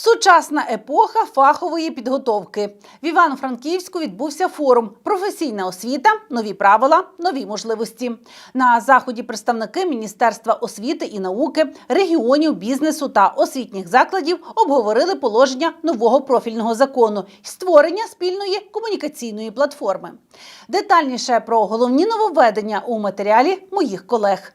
Сучасна епоха фахової підготовки. В Івано-Франківську відбувся форум Професійна освіта, нові правила, нові можливості. На заході представники Міністерства освіти і науки, регіонів, бізнесу та освітніх закладів обговорили положення нового профільного закону і створення спільної комунікаційної платформи. Детальніше про головні нововведення у матеріалі моїх колег.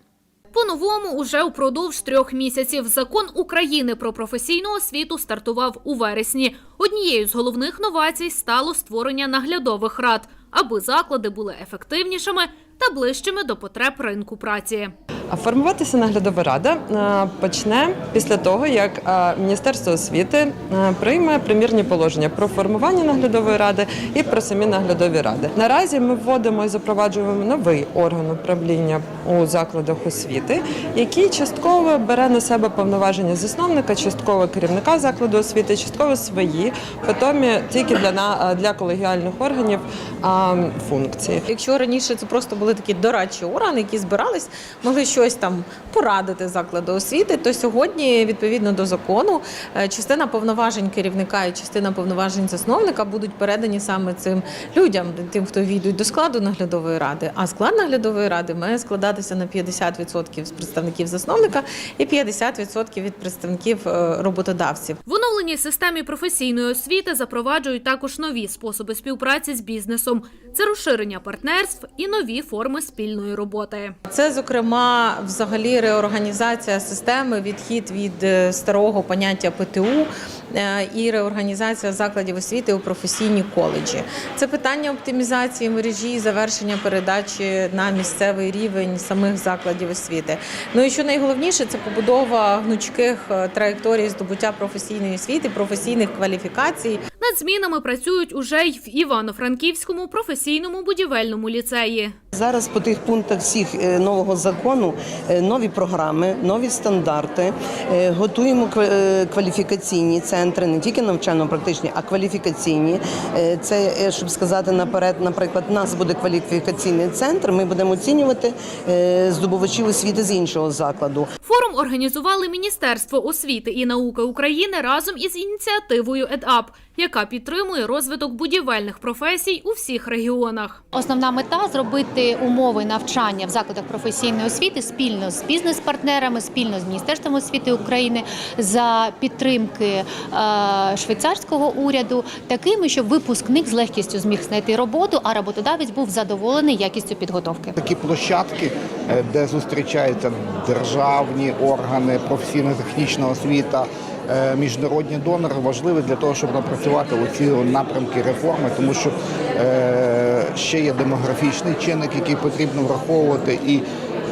По-новому уже упродовж трьох місяців закон України про професійну освіту стартував у вересні. Однією з головних новацій стало створення наглядових рад, аби заклади були ефективнішими та ближчими до потреб ринку праці. Формуватися наглядова рада е, почне після того, як е, Міністерство освіти е, прийме примірні положення про формування наглядової ради і про самі наглядові ради. Наразі ми вводимо і запроваджуємо новий орган управління у закладах освіти, який частково бере на себе повноваження засновника, частково керівника закладу освіти, частково свої, потім тільки для на- для колегіальних органів функції. Якщо раніше це просто були такі дорадчі органи, які збирались, могли щось там порадити закладу освіти, то сьогодні, відповідно до закону, е, частина повноважень керівника і частина повноважень засновника будуть передані саме цим людям, тим, хто війдуть до складу наглядової ради. А склад наглядової ради має складатися на 50% з представників засновника і 50% від представників е, роботодавців. В оновленій системі професійної освіти запроваджують також нові способи співпраці з бізнесом. Це розширення партнерств і нові форми спільної роботи. Це, зокрема, взагалі реорганізація системи, відхід від е, старого поняття ПТУ е, і реорганізація закладів освіти у професійні коледжі. Це питання оптимізації мережі, завершення передачі на місцевий рівень самих закладів освіти. Ну і що найголовніше, це побудова гнучких е, траєкторій здобуття професійної освіти, професійних кваліфікацій. Над змінами працюють уже й в Івано-Франківському професійному будівельному ліцеї. Зараз по тих пунктах всіх е, нового закону е, нові програми, нові стандарти. Е, Готуємо кваліфікаційні центри, не тільки навчально-практичні, а кваліфікаційні. Це щоб сказати наперед, наприклад, у нас буде кваліфікаційний центр. Ми будемо оцінювати здобувачів освіти з іншого закладу. Форум організували Міністерство освіти і науки України разом із ініціативою ЕДАП, яка підтримує розвиток будівельних професій у всіх регіонах. Основна мета зробити умови навчання в закладах професійної освіти спільно з бізнес-партнерами, спільно з Міністерством освіти України за підтримки е, швейцарського уряду, такими, щоб випускник з легкістю зміг знайти роботу, а роботодавець був задоволений якістю підготовки. Такі площадки, е, де зустрічаються державні органи, професійно-технічна освіта, міжнародні донори, важливі для того, щоб напрацювати оці напрямки реформи, тому що е, ще є демографічний чинник, який потрібно враховувати і.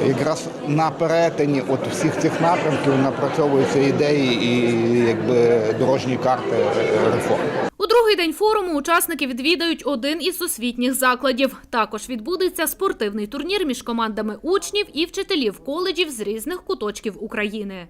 Якраз на перетині от всіх цих напрямків напрацьовуються ідеї і якби дорожні карти е, реформ. У другий день форуму учасники відвідають один із освітніх закладів. Також відбудеться спортивний турнір між командами учнів і вчителів коледжів з різних куточків України.